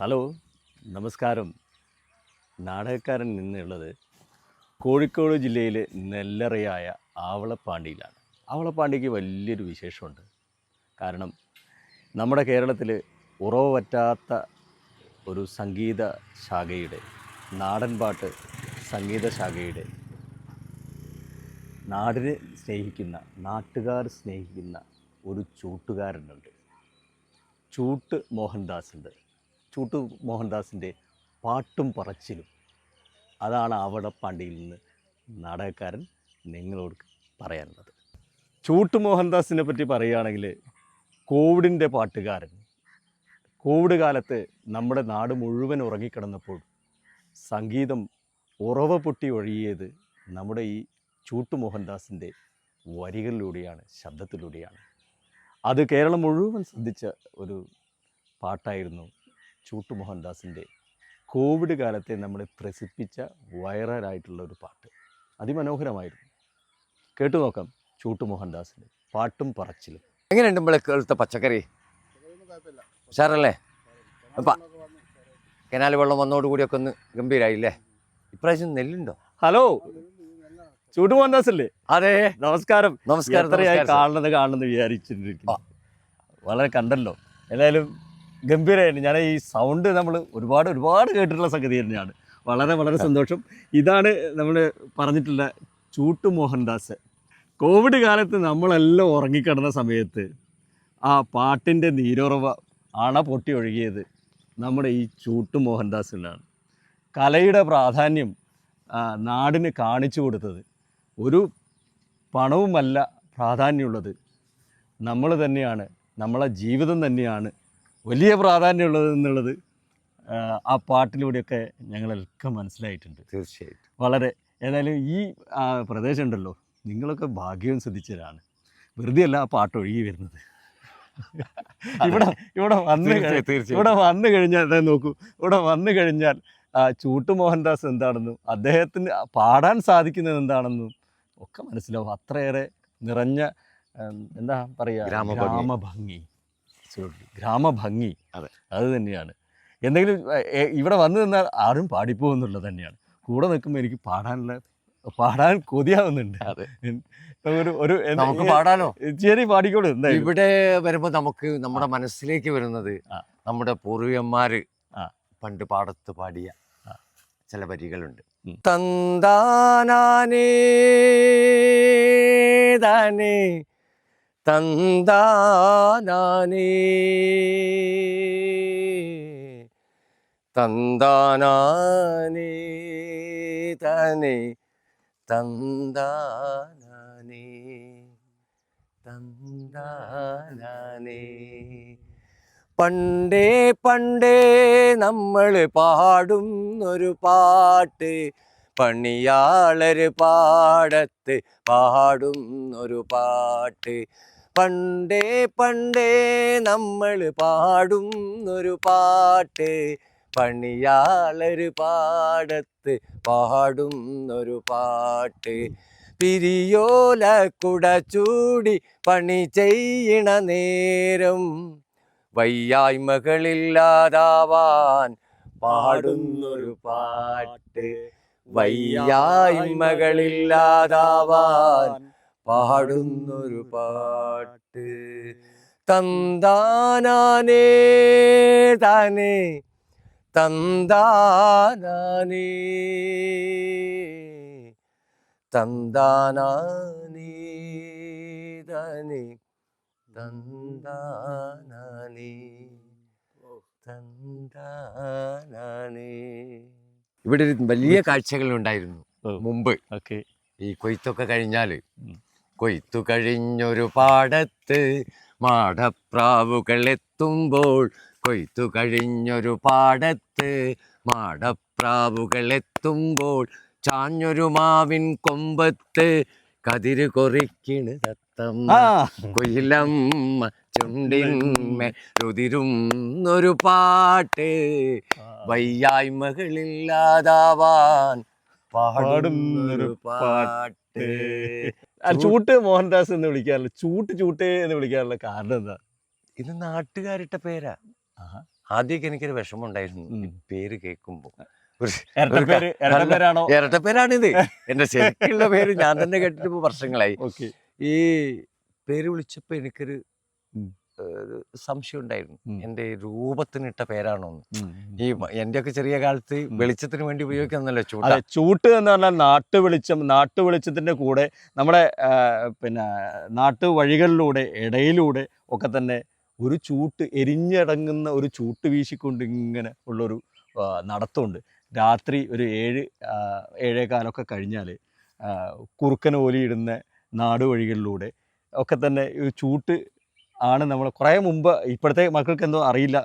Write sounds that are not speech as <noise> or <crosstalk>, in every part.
Hello നമസ്കാരം. നാടകക്കാരൻ നിന്നുള്ളത് കോഴിക്കോട് ജില്ലയിലെ നെല്ലറയായ ആവളപ്പാണ്ടിയിലാണ്. ആവളപ്പാണ്ടിക്ക് വലിയൊരു വിശേഷമുണ്ട്. കാരണം നമ്മുടെ കേരളത്തിൽ ഉറവ് പറ്റാത്ത ഒരു സംഗീത ശാഖയുടെ നാടൻപാട്ട് സംഗീത ശാഖയുടെ നാടിനെ സ്നേഹിക്കുന്ന നാട്ടുകാർ സ്നേഹിക്കുന്ന ഒരു ചൂട്ടുകാരനുണ്ട്. ചൂട്ട് മോഹൻദാസുണ്ട്. ചൂട്ട് മോഹൻദാസിന്റെ പാട്ടും പറച്ചിലും. അതാണ് അവിടെ പാണ്ടിയിൽ നിന്ന് നാടകക്കാരൻ നിങ്ങളോട് പറയാനുള്ളത്. ചൂട്ട് മോഹൻദാസിനെ പറ്റി പറയുകയാണെങ്കിൽ കോവിഡിന്റെ പാട്ടുകാരൻ. കോവിഡ് കാലത്ത് നമ്മുടെ നാട് മുഴുവൻ ഉറങ്ങിക്കിടന്നപ്പോൾ സംഗീതം ഉറവ പൊട്ടി ഒഴുകിയത് നമ്മുടെ ഈ ചൂട്ട് മോഹൻദാസിന്റെ വരികളിലൂടെയാണ് ശബ്ദത്തിലൂടെയാണ്. അത് കേരളം മുഴുവൻ ശ്രദ്ധിച്ച ഒരു പാട്ടായിരുന്നു ചൂട്ട് മോഹൻദാസിന്റെ കോവിഡ് കാലത്തെ നമ്മളെ ത്രസിപ്പിച്ച വൈറലായിട്ടുള്ള ഒരു പാട്ട്. അതിമനോഹരമായിരുന്നു. കേട്ടു നോക്കാം ചൂട്ടു മോഹൻദാസിന്റെ പാട്ടും പറച്ചിലും. എങ്ങനെയുണ്ട് നമ്മളെ കേൾത്ത പച്ചക്കറി? ഉഷാറല്ലേ? അപ്പം കനാൽ വെള്ളം വന്നോടുകൂടിയൊക്കെ ഒന്ന് ഗംഭീരായില്ലേ? ഇപ്രാവശ്യം നെല്ലുണ്ടോ? ഹലോ ചൂട്ടു മോഹൻദാസ് അല്ലേ അതെ. നമസ്കാരം. നമസ്കാരം. കാണുന്നത് കാണുന്നത് വിചാരിച്ചിട്ടിരിക്കുന്നു. വളരെ കണ്ടല്ലോ. എന്തായാലും ഗംഭീരമായിരുന്നു ഞാൻ ഈ സൗണ്ട് നമ്മൾ ഒരുപാട് ഒരുപാട് കേട്ടിട്ടുള്ള സംഗതി തന്നെയാണ്. വളരെ വളരെ സന്തോഷം. ഇതാണ് നമ്മൾ പറഞ്ഞിട്ടുള്ള ചൂട്ടു മോഹൻദാസ് കോവിഡ് കാലത്ത് നമ്മളെല്ലാം ഉറങ്ങിക്കിടന്ന സമയത്ത് ആ പാട്ടിന്റെ നീരുറവ അണ പൊട്ടി ഒഴുകിയത് നമ്മുടെ ഈ ചൂട്ടു മോഹൻദാസിനാണ് കലയുടെ പ്രാധാന്യം നാടിന് കാണിച്ചു കൊടുത്തത് ഒരു പണവുമല്ല പ്രാധാന്യമുള്ളത്. നമ്മൾ തന്നെയാണ് നമ്മളെ ജീവിതം തന്നെയാണ് വലിയ പ്രാധാന്യമുള്ളത് എന്നുള്ളത് ആ, പാട്ടിലൂടെയൊക്കെ ഞങ്ങളൊക്കെ മനസ്സിലായിട്ടുണ്ട്. തീർച്ചയായിട്ടും. വളരെ ഏതായാലും ഈ പ്രദേശം ഉണ്ടല്ലോ നിങ്ങളൊക്കെ ഭാഗ്യം ശ്രദ്ധിച്ചവരാണ്. വെറുതെ അല്ല ആ പാട്ട് ഒഴുകി വരുന്നത്. ഇവിടെ ഇവിടെ വന്ന്. ഇവിടെ വന്നു കഴിഞ്ഞാൽ അതായത് നോക്കൂ ഇവിടെ വന്നു കഴിഞ്ഞാൽ ആ ചൂട്ട് മോഹൻദാസ് എന്താണെന്നും അദ്ദേഹത്തിന് പാടാൻ സാധിക്കുന്നത് എന്താണെന്നും ഒക്കെ മനസ്സിലാവും. അത്രയേറെ നിറഞ്ഞ എന്താ പറയുക ഗ്രാമഭംഗി. ഗ്രാമഭംഗി അതെ. അത് തന്നെയാണ്. എന്തെങ്കിലും ഇവിടെ വന്നു നിന്നാൽ ആരും പാടിപ്പോകുന്നുള്ളത് തന്നെയാണ്. കൂടെ നിൽക്കുമ്പോൾ എനിക്ക് പാടാനുള്ള പാടാൻ കൊതിയാവുന്നുണ്ട്. അതെ. ഒരു ഒരു നമുക്ക് പാടാനോ ചെറിയ പാടിക്കോളൂ ഇവിടെ വരുമ്പോ നമുക്ക് നമ്മുടെ മനസ്സിലേക്ക് വരുന്നത് നമ്മുടെ പൂർവികന്മാര് പണ്ട് പാടത്ത് പാടിയ ചില വരികളുണ്ട്. തന്താനേ തന്താനാനേ താനേ തന്താനാനേ. തന്താനാനേ തനേ തന്താനാനേ തന്താനാനേ. പണ്ടേ പണ്ടേ നമ്മൾ പാടുന്നൊരു പാട്ട് പണിയാളര് പാടത്ത് പാടുന്നൊരു പാട്ട് പണ്ടേ പണ്ടേ നമ്മൾ പാടുന്നൊരു പാട്ട് പണിയാളൊരു പാടത്ത് പാടുന്നൊരു പാട്ട്. പിരിയോല കുട ചൂടി പണി ചെയ്യണ നേരം വയ്യായ്മകളില്ലാതാവാൻ പാടുന്നൊരു പാട്ട് വയ്യായ്മകളില്ലാതാവാൻ പാടുന്നൊരു പാട്ട്. തന്താനാനേ താനേ തന്താനാനേ. തന്താനാനേ താനേ തന്താനാനേ തന്താനാനേ. ഇവിടെ ഒരു വലിയ കാഴ്ചകൾ ഉണ്ടായിരുന്നു. മുമ്പ്. ഈ കൊയ്ത്തൊക്കെ കഴിഞ്ഞാൽ ഉം. കൊയ്ത്തു കഴിഞ്ഞൊരു പാടത്ത് മാടപ്രാവുകൾ എത്തുമ്പോൾ കൊയ്ത്തു കഴിഞ്ഞൊരു പാടത്ത് മാടപ്രാവുകൾ എത്തുമ്പോൾ ചാഞ്ഞൊരു മാവിൻ കൊമ്പത്ത് കതിര് കൊറിക്കിണ് തത്തം കൊയിലം കൊയിലമ്മ ചുണ്ടിന്മേ രുതിരുന്നൊരു പാട്ട് വയ്യായ്മകളില്ലാതാവാൻ പാടുന്നൊരു പാട്ട്. ചൂട്ട് മോഹൻദാസ് എന്ന് വിളിക്കാറില്ല. ചൂട്ട് ചൂട്ടേ എന്ന് വിളിക്കാറുള്ള കാരണം എന്താ? ഇത് നാട്ടുകാരിട്ട പേരാ. ആദ്യമൊക്കെ എനിക്കൊരു വിഷമം ഉണ്ടായിരുന്നു ഈ പേര് കേൾക്കുമ്പോൾ ഇരട്ടപ്പേരാണിത് എന്റെ ശരിക്കുള്ള പേര് ഞാൻ തന്നെ കേട്ടിട്ട് <laughs> വർഷങ്ങളായി. ഈ പേര് വിളിച്ചപ്പോ എനിക്കൊരു സംശയം ഉണ്ടായിരുന്നു ഉം. എന്റെ രൂപത്തിനിട്ട പേരാണോ ഈ എന്റെ ഒക്കെ ചെറിയ കാലത്ത് വെളിച്ചത്തിന് വേണ്ടി ഉപയോഗിക്കുന്നല്ലോ ചൂട്ട്? അതെ ചൂട്ട് എന്ന് പറഞ്ഞാൽ നാട്ടു വെളിച്ചം നാട്ടു വെളിച്ചത്തിന്റെ കൂടെ നമ്മുടെ പിന്നെ നാട്ടു വഴികളിലൂടെ ഇടയിലൂടെ ഒക്കെ തന്നെ ഒരു ചൂട്ട് എരിഞ്ഞടങ്ങുന്ന ഒരു ചൂട്ട് വീശിക്കൊണ്ട് ഇങ്ങനെ ഉള്ളൊരു നടത്തമുണ്ട്. രാത്രി ഒരു ഏഴ് ഏഴേ കാലമൊക്കെ കഴിഞ്ഞാൽ കുറുക്കൻ ഓലിയിടുന്ന നാടുവഴികളിലൂടെ ഒക്കെ തന്നെ ഈ ചൂട്ട് ആണ് നമ്മൾ കുറേ മുമ്പ് ഇപ്പോഴത്തെ മക്കൾക്ക് എന്തോ അറിയില്ല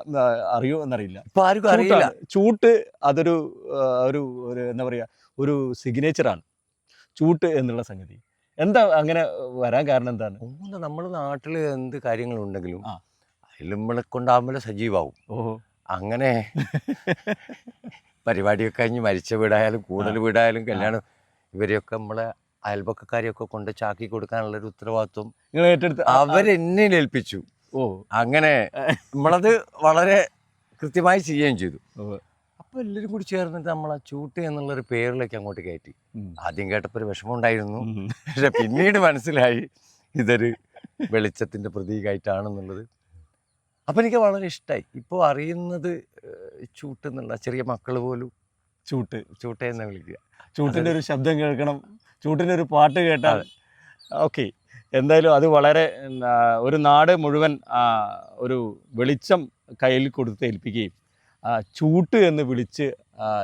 അറിയോ എന്നറിയില്ല. ഇപ്പൊ ആർക്കും അറിയില്ല. ചൂട്ട് അതൊരു ഒരു ഒരു എന്താ പറയുക ഒരു സിഗ്നേച്ചറാണ് ചൂട്ട് എന്നുള്ള സംഗതി. എന്താ അങ്ങനെ വരാൻ കാരണം എന്താണ്? നമ്മുടെ നാട്ടിൽ എന്ത് കാര്യങ്ങളുണ്ടെങ്കിലും. അതിൽ നമ്മളെ കൊണ്ടാകുമ്പോൾ സജീവാവും. ഓഹോ. അങ്ങനെ <laughs> പരിപാടിയൊക്കെ കഴിഞ്ഞ് മരിച്ച വീടായാലും കൂടുതൽ വീടായാലും കല്യാണം ഇവരെയൊക്കെ നമ്മളെ അയൽപക്കക്കാരെയൊക്കെ കൊണ്ട് ചാക്കി കൊടുക്കാനുള്ള ഒരു ഉത്തരവാദിത്വം നിങ്ങൾ ഏറ്റെടുത്ത് അവരെന്നെ ഏൽപ്പിച്ചു. ഓ. അങ്ങനെ നമ്മളത് വളരെ കൃത്യമായി ചെയ്യുകയും ചെയ്തു. അപ്പോൾ അപ്പൊ എല്ലാവരും കൂടി ചേർന്നിട്ട് ആ ചൂട്ട് എന്നുള്ളൊരു പേരിലേക്ക് അങ്ങോട്ട് കയറ്റി. ആദ്യം കേട്ടപ്പോൾ ഒരു വിഷമം ഉണ്ടായിരുന്നു. ഉം. പക്ഷെ പിന്നീട് മനസ്സിലായി ഇതൊരു വെളിച്ചത്തിന്റെ പ്രതീകമായിട്ടാണെന്നുള്ളത്. അപ്പൊ എനിക്ക് വളരെ ഇഷ്ടമായി ഇപ്പോൾ അറിയുന്നത് ചൂട്ടെന്നുള്ള ചൂട്ട് എന്നുള്ള ചെറിയ മക്കൾ പോലും ചൂട്ട്. ചൂട്ട എന്ന് വിളിക്കുക. ചൂട്ടിന്റെ ഒരു ശബ്ദം കേൾക്കണം. ചൂട്ടിന്റെ ഒരു പാട്ട് കേട്ടാൽ ഓക്കെ. എന്തായാലും അത് വളരെ ഒരു നാട് മുഴുവൻ ഒരു വെളിച്ചം കയ്യിൽ കൊടുത്ത് ഏൽപ്പിക്കുകയും ചൂട്ട് എന്ന് വിളിച്ച്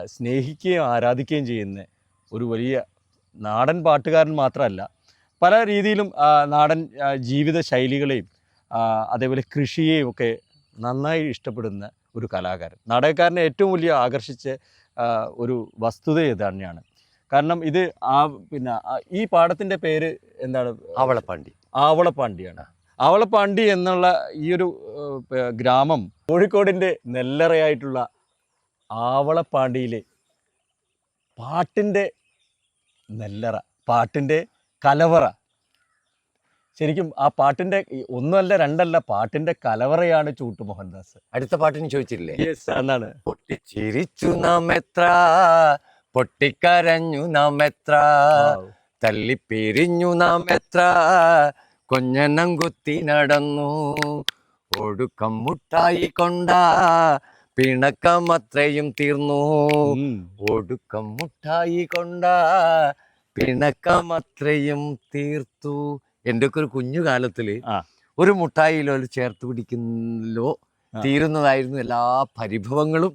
സ്നേഹിക്കുകയും ആരാധിക്കുകയും ചെയ്യുന്ന ഒരു വലിയ നാടൻ പാട്ടുകാരൻ മാത്രമല്ല പല രീതിയിലും നാടൻ ജീവിത ശൈലികളെയും അതേപോലെ കൃഷിയെയും ഒക്കെ നന്നായി ഇഷ്ടപ്പെടുന്ന ഒരു കലാകാരൻ. നാടകക്കാരനെ ഏറ്റവും വലിയ ആകർഷിച്ച ഒരു വസ്തുത ഇത് തന്നെയാണ്. കാരണം ഇത് ആ പിന്നെ ഈ പാടത്തിന്റെ പേര് എന്താണ്? ആവളപ്പാണ്ടി ആവളപ്പാണ്ടിയാണ് ആവളപ്പാണ്ടി എന്നുള്ള ഈ ഒരു ഗ്രാമം കോഴിക്കോടിന്റെ നെല്ലറയായിട്ടുള്ള ആവളപ്പാണ്ടിയിലെ പാട്ടിന്റെ നെല്ലറ പാട്ടിന്റെ കലവറ ശരിക്കും ആ പാട്ടിന്റെ ഒന്നല്ല രണ്ടല്ല പാട്ടിന്റെ കലവറയാണ് ചൂട്ട് മോഹൻദാസ്. അടുത്ത പാട്ടിന് ചോദിച്ചില്ലേ? എന്നാണ് പൊട്ടിച്ചിരിച്ചു നാം എത്ര പൊട്ടിക്കരഞ്ഞു നാം എത്ര തല്ലിപ്പിരിഞ്ഞു നാം എത്ര കൊഞ്ഞനം കുത്തി നടന്നു ഒടുക്കം മുട്ടായി കൊണ്ട പിണക്കം അത്രയും തീർന്നു. ഒടുക്കം മുട്ടായി കൊണ്ട പിണക്കം അത്രയും തീർത്തു എന്റെ ഒക്കെ ഒരു കുഞ്ഞു കാലത്തിൽ ഒരു മുട്ടായിലോ ചേർത്ത് പിടിക്കുന്നല്ലോ. തീരുന്നതായിരുന്നു എല്ലാ പരിഭവങ്ങളും.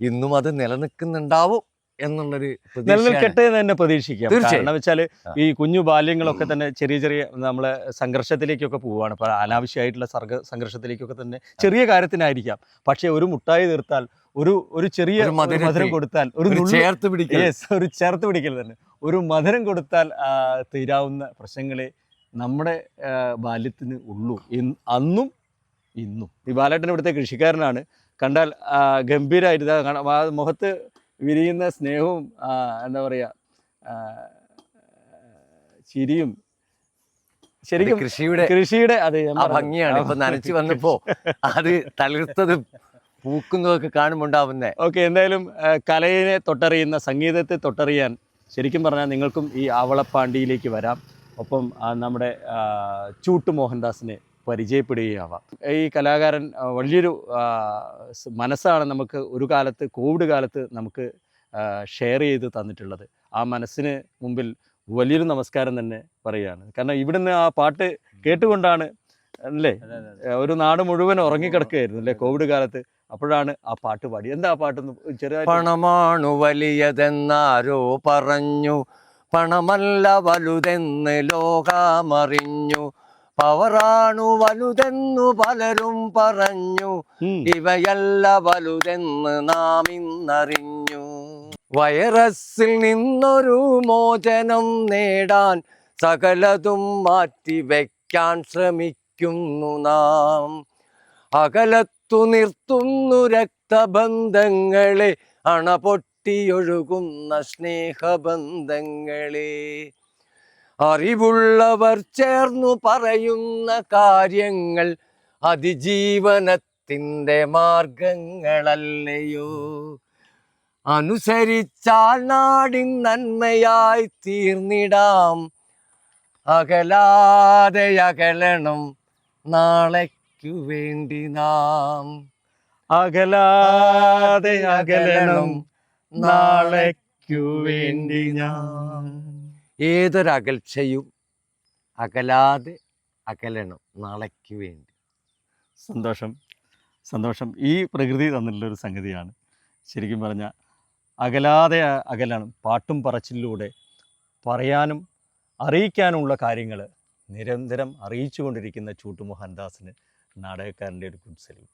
ഇന്നും അത് നിലനിൽക്കുന്നുണ്ടാവും എന്നുള്ളൊരു. നിലനിൽക്കട്ടെ എന്ന് തന്നെ പ്രതീക്ഷിക്കാം. തീർച്ചയായും. കാരണം വെച്ചാൽ ഈ കുഞ്ഞു ബാല്യങ്ങളൊക്കെ തന്നെ ചെറിയ ചെറിയ നമ്മളെ സംഘർഷത്തിലേക്കൊക്കെ പോവുകയാണ്. ഇപ്പൊ അനാവശ്യമായിട്ടുള്ള സർഗ സംഘർഷത്തിലേക്കൊക്കെ തന്നെ ചെറിയ കാര്യത്തിനായിരിക്കാം. പക്ഷേ ഒരു മുട്ടായി തീർത്താൽ ഒരു ഒരു ചെറിയ മധുരം കൊടുത്താൽ ഒരു ചേർത്ത് പിടിക്കൽ. ഒരു ചേർത്ത് പിടിക്കൽ തന്നെ. ഒരു മധുരം കൊടുത്താൽ തീരാവുന്ന പ്രശ്നങ്ങളെ നമ്മുടെ ബാല്യത്തിന് ഉള്ളൂ. അന്നും ഇന്നും. ഈ ബാലേട്ടൻ ഇവിടുത്തെ കൃഷിക്കാരനാണ്. കണ്ടാൽ ഗംഭീരമായിട്ട് മുഖത്ത് വിരിയുന്ന സ്നേഹവും എന്താ പറയുക ചിരിയും ശരിക്കും കൃഷിയുടെ കൃഷിയുടെ അതെ ഭംഗിയാണ്. ഇപ്പൊ നനച്ചു വന്നപ്പോ അത് തളിർത്തത് പൂക്കുന്നതൊക്കെ കാണുമുണ്ടാവുന്നേ ഓക്കെ എന്തായാലും കലയെ തൊട്ടറിയുന്ന സംഗീതത്തെ തൊട്ടറിയാൻ ശരിക്കും പറഞ്ഞാൽ നിങ്ങൾക്കും ഈ ആവളപ്പാണ്ടിയിലേക്ക് വരാം. ഒപ്പം നമ്മുടെ ചൂട്ടു മോഹൻദാസിനെ പരിചയപ്പെടുകയാവാം. ഈ കലാകാരൻ വലിയൊരു മനസ്സാണ് നമുക്ക് ഒരു കാലത്ത് കോവിഡ് കാലത്ത് നമുക്ക് ഷെയർ ചെയ്ത് തന്നിട്ടുള്ളത്. ആ മനസ്സിന് മുമ്പിൽ വലിയൊരു നമസ്കാരം തന്നെ പറയുകയാണ്. കാരണം ഇവിടുന്ന് ആ പാട്ട് കേട്ടുകൊണ്ടാണ് അല്ലേ? ഒരു നാട് മുഴുവൻ ഉറങ്ങിക്കിടക്കുകയായിരുന്നു അല്ലേ? കോവിഡ് കാലത്ത്. അപ്പോഴാണ് ആ പാട്ട് പാടി എന്താ ആ ചെറിയ പണമാണു വലിയതെന്നാരോ പറഞ്ഞു. പണമല്ല വലുതെന്ന് ലോകമറിഞ്ഞു. പവറാണു വലുതെന്നു പലരും പറഞ്ഞു. ഇവയല്ല വലുതെന്ന് നാം ഇന്നറിഞ്ഞു വൈറസിൽ നിന്നൊരു മോചനം നേടാൻ സകലതും മാറ്റി വയ്ക്കാൻ ശ്രമിക്കുന്നു നാം. അകലത്തു നിർത്തുന്നു രക്തബന്ധങ്ങളെ അണപൊട്ടിയൊഴുകുന്ന സ്നേഹബന്ധങ്ങളെ. അറിവുള്ളവർ ചേർന്നു പറയുന്ന കാര്യങ്ങൾ അതിജീവനത്തിന്റെ മാർഗങ്ങളല്ലയോ. അനുസരിച്ചാൽ നാടിൻ നന്മയായി തീർന്നിടാം. അകലാതെ അകലണം നാളേക്കു വേണ്ടി നാം. അകലാതെ അകലണം നാളേക്കു വേണ്ടി ഞാൻ ഏതൊരകൽച്ചയും അകലാതെ അകലണം നാളേക്ക് വേണ്ടി. സന്തോഷം. സന്തോഷം. ഈ പ്രകൃതി തന്നിട്ടുള്ള ഒരു സംഗതിയാണ്. ശരിക്കും പറഞ്ഞാൽ അകലാതെ അകലണം പാട്ടും പറച്ചിലൂടെ പറയാനും അറിയിക്കാനുമുള്ള കാര്യങ്ങൾ നിരന്തരം അറിയിച്ചുകൊണ്ടിരിക്കുന്ന ചൂട്ടു മോഹൻദാസിന് നാടകക്കാരന്റെ ഒരു ഗുഡ് സല്യൂട്ട്.